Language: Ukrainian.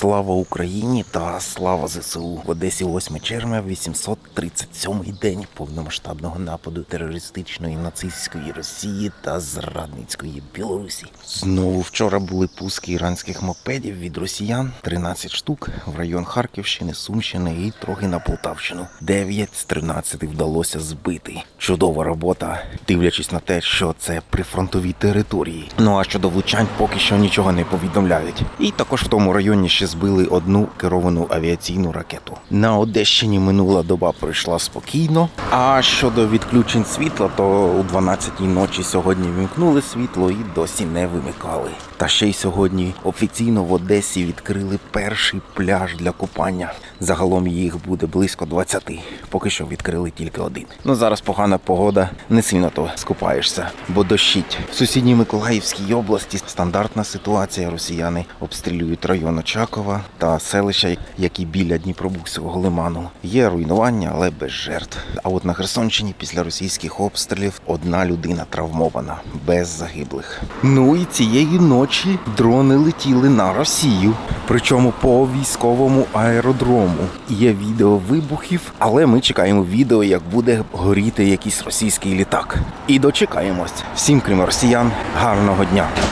Слава Україні та слава ЗСУ в Одесі 8 червня, 837-й день повномасштабного нападу терористичної нацистської Росії та зрадницької Білорусі. Знову вчора були пуски іранських мопедів від росіян, 13 штук в район Харківщини, Сумщини і трохи на Полтавщину. 9 з 13 вдалося збити. Чудова робота, дивлячись на те, що це прифронтові території. Ну а щодо влучань, поки що нічого не повідомляють. І також в тому районі ще збили одну керовану авіаційну ракету. На Одещині минула доба пройшла спокійно. А щодо відключень світла, то у 12-й ночі сьогодні вімкнули світло і досі не вимикали. Та ще й сьогодні офіційно в Одесі відкрили перший пляж для купання. Загалом їх буде близько 20. Поки що відкрили тільки один. Ну зараз погана погода, не сильно то скупаєшся, бо дощить. В сусідній Миколаївській області стандартна ситуація. Росіяни обстрілюють район Очакова та селища, які біля Дніпробукського лиману. Є руйнування, але без жертв. А от на Херсонщині після російських обстрілів одна людина травмована, без загиблих. Ну і цієї ночі дрони летіли на Росію, причому по військовому аеродрому. Є відео вибухів, але ми чекаємо відео, як буде горіти якийсь російський літак. І дочекаємось. Всім, крім росіян, гарного дня.